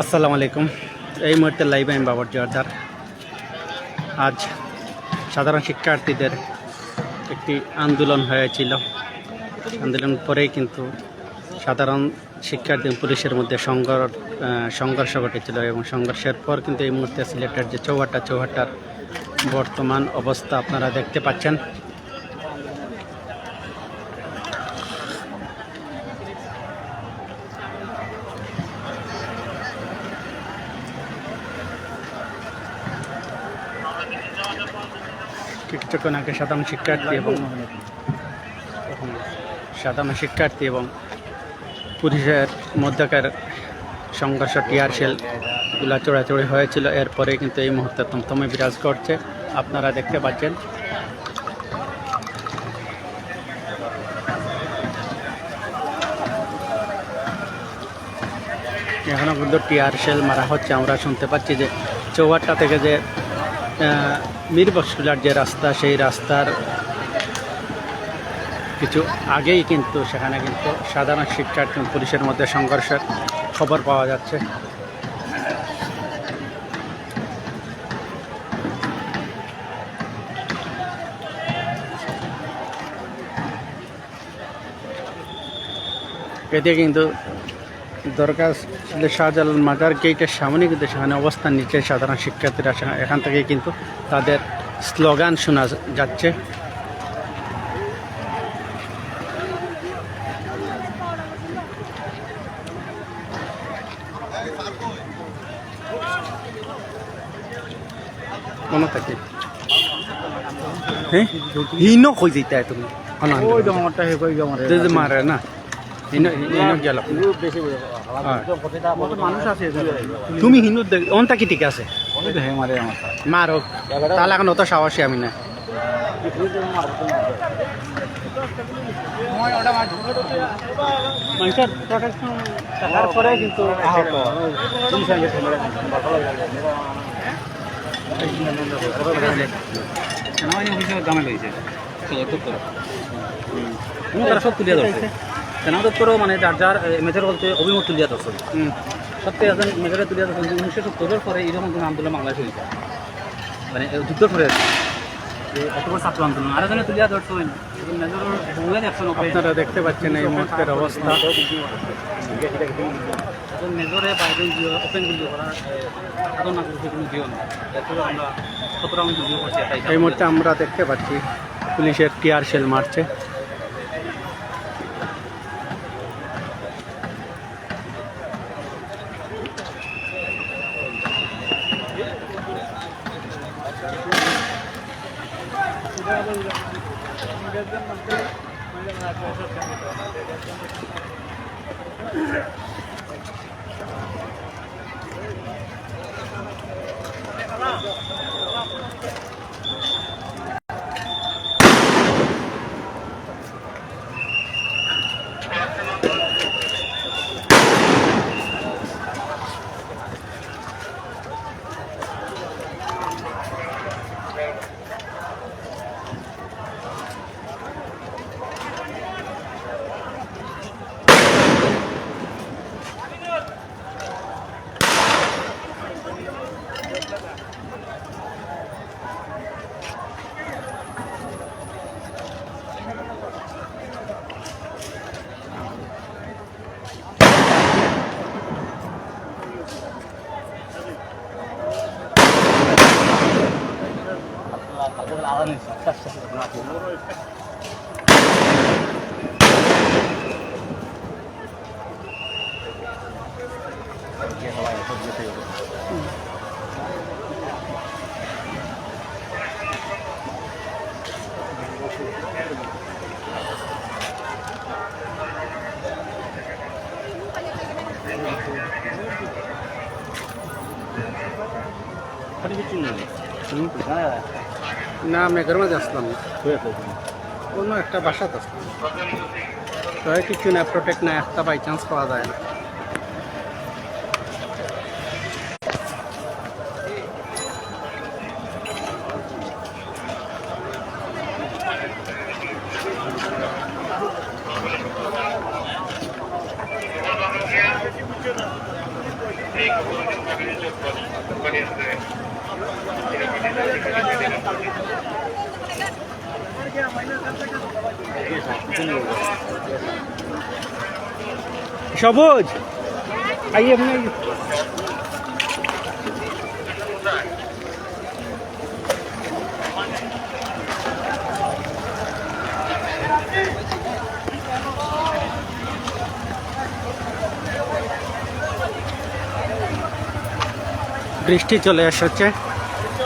আসসালামু আলাইকুম। এই মুহূর্তে লাইভ আমি বাবর জোয়ারদার। আজ সাধারণ শিক্ষার্থীদের একটি আন্দোলন হয়েছিল। আন্দোলন পরেই কিন্তু সাধারণ শিক্ষার্থী পুলিশের মধ্যে সংঘর্ষ সংঘর্ষ ঘটেছিল এবং সংঘর্ষের পর কিন্তু এই মুহূর্তে সিলেটের যে চৌহাট্টা, চৌহাট্টার বর্তমান অবস্থা আপনারা দেখতে পাচ্ছেন। আগে সাধারণ শিক্ষার্থী এবং সাধারণ শিক্ষার্থী এবং পুলিশের মধ্যকার সংঘর্ষ টিয়ার শেলগুলা চোরাচড়ি হয়েছিল। এরপরে কিন্তু এই মুহূর্তে তমতমে বিরাজ করছে। আপনারা দেখতে পাচ্ছেন। এখনও কিন্তু টিয়ার শেল মারা হচ্ছে। আমরা শুনতে পাচ্ছি যে চৌহাট্টা থেকে যে মীর যে রাস্তা, সেই রাস্তার কিছু আগেই কিন্তু সেখানে কিন্তু সাধারণ শিক্ষার্থী পুলিশের মধ্যে সংঘর্ষের খবর পাওয়া যাচ্ছে। এতে কিন্তু দরকার শাহজালাল মাজার গেটের সামনে কিন্তু সেখানে অবস্থান নিচ্ছে সাধারণ শিক্ষার্থীরা। এখান থেকে কিন্তু তাদের স্লোগান শোনা যাচ্ছে। মনে থাকে? হ্যাঁ? হিনো কই যেতে তুমি? মারে না? তুমি হিনো অন থাকি ঠিক আছে? মারো তাহলে এখন অত সাহসী আমি না মানুষের প্রোটেকশন থাকার পরে কিন্তু আহত সেনাবাহিনী লইছে তারা সব তুলিয়া ধরছে সেনা দপ্তরও মানে যার যার মেজর বলতে অভিমত তুলিয়া হুম। সত্যি একজন মেজরে তুলিয়া ধরছেন যে উনিশশো সত্তরের পরে এরকম কোনো আন্দোলন বাংলাদেশে হয়েছে মানে যুদ্ধ ছাত্র আন্দোলন। আর তুলিয়া আপনারা দেখতে পাচ্ছেন এই মুহূর্তের অবস্থা। মেজরে বাইরে ওপেন গুলি করা সাধন কোনো দিও না। আমরা সতেরো এই মুহূর্তে আমরা দেখতে পাচ্ছি পুলিশের টিয়ার সেল মারছে। एकदम मतलब मतलब না মেঘের মাঝে আসলাম না। কোনো একটা বাসাতে আসলাম তো এই কিছু না প্রোটেক্ট না, একটা বাই চান্স পাওয়া যায় না সবুজ। আইয়ে আপনি বৃষ্টি চলে আসছে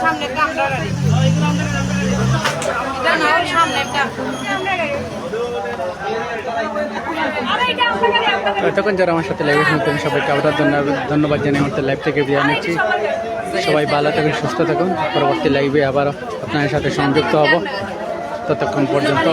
সামনে এটা না সামনে একটা এতক্ষণ যারা আমার সাথে লাইভে শুনতেন সবাইকে আবার ধন্যবাদ ধন্যবাদ জানিয়ে আমার লাইভ থেকে বিদায় নিচ্ছি। সবাই ভালো থাকুন, সুস্থ থাকুন। পরবর্তী লাইভে আবার আপনার সাথে সংযুক্ত হব। ততক্ষণ পর্যন্ত